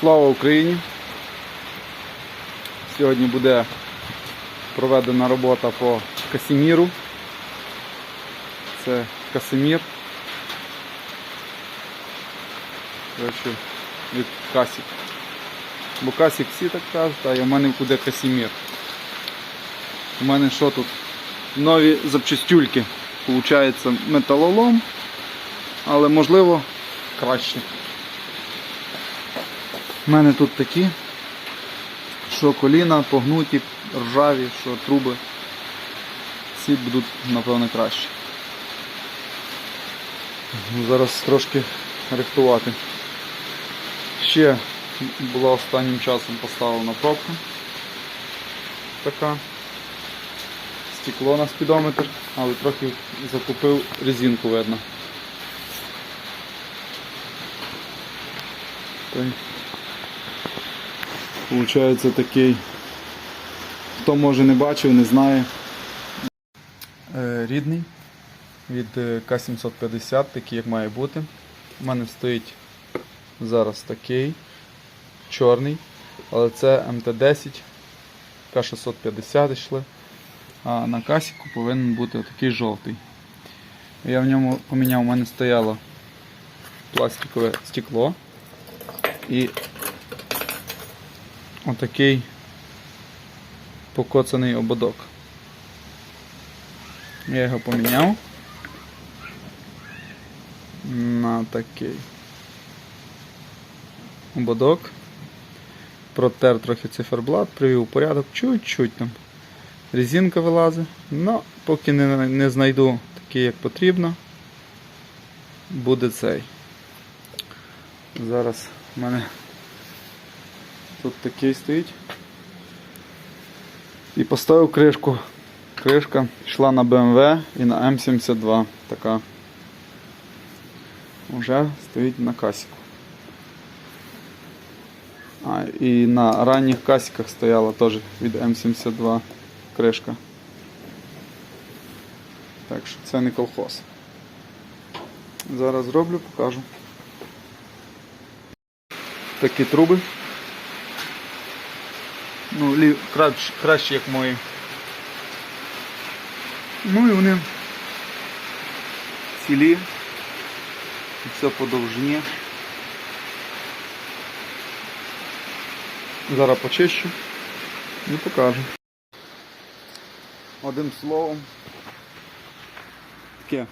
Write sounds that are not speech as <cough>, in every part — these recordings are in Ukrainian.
Слава Україні! Сьогодні буде проведена робота по Касіміру. Це Касимір. Коротше, від Касік. Бо Касік всі так кажуть, а у мене буде Касімір. У мене що тут? Нові запчастюльки. Получається металолом, але можливо краще. У мене тут такі, що коліна погнуті, ржаві, що труби. Ці будуть, напевно, краще. Ну, Зараз трошки рихтувати. Ще була останнім часом поставлена пробка. Така. Стекло на спідометр, але трохи закупив резинку видно. Получається такий, хто може не бачив, не знає. Е, Рідний від е, К750, такий як має бути. У мене стоїть зараз такий чорний, але це МТ-10, К650 йшли. А на касіку повинен бути такий жовтий. Я в ньому поміняв, у мене стояло пластикове стекло і отакий покоцаний ободок. Я його поміняв на такий ободок. Протер трохи циферблат, привів у порядок, чуть-чуть там. Резинка вилазить, але поки не, не знайду такий, як потрібно, буде цей. Зараз в мене тут такий стоїть. І поставив кришку. Кришка йшла на BMW і на М72 така. Уже стоїть на касіку. А, і на ранніх касіках стояла теж від М72 кришка. Так що це не колхоз. Зараз зроблю, покажу. Такі труби. Ну, краще, як мої. Ну і вони цілі. І все по довжині. Зараз почищу і покажу. Одним словом. Таке,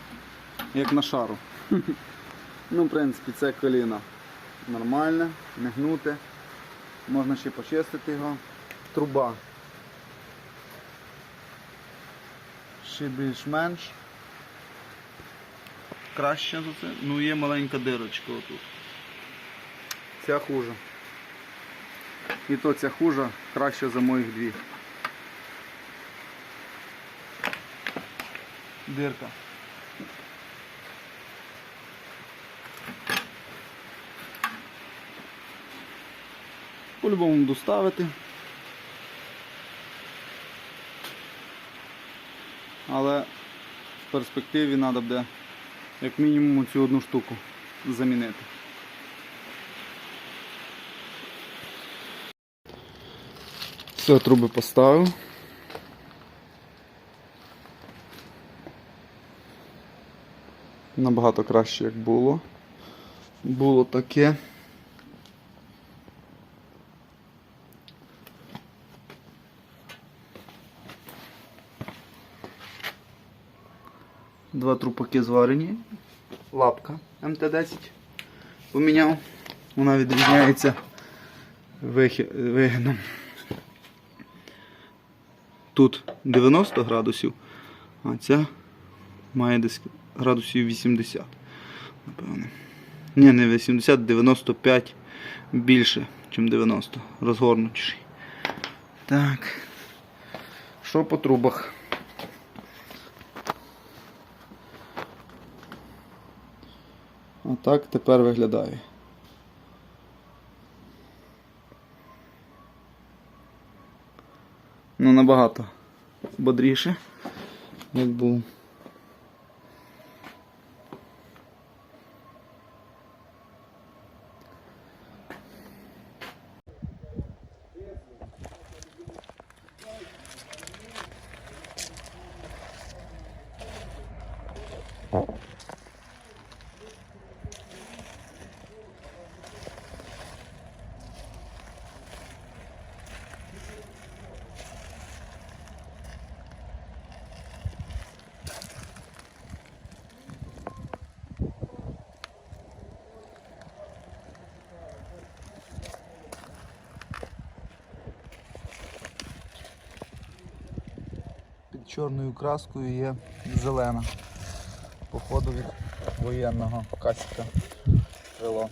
як на шару. <laughs> Ну, в принципі, це коліно нормальне, не гнуте. Можна ще почистити його. Труба. Ще більш-менш. Краще за це. Ну є маленька дирочка отут. Ця хуже. І то ця хужа краще за моїх дві. Дирка. По-любому доставити. Але в перспективі треба буде як мінімум цю одну штуку замінити. Все, труби поставив. Набагато краще, як було. Було таке. Два трупаки зварені. Лапка МТ-10 поміняв. Вона відрізняється вигином. Тут 90 градусів, а ця має десь градусів 80. Напевне. Ні, не 80, 95 більше, ніж 90. Розгорнутіший. Так. Що по трубах? Отак тепер виглядає. Ну набагато бодріше, як був. Чорною краскою є зелена. Походу від воєнного касіка крило.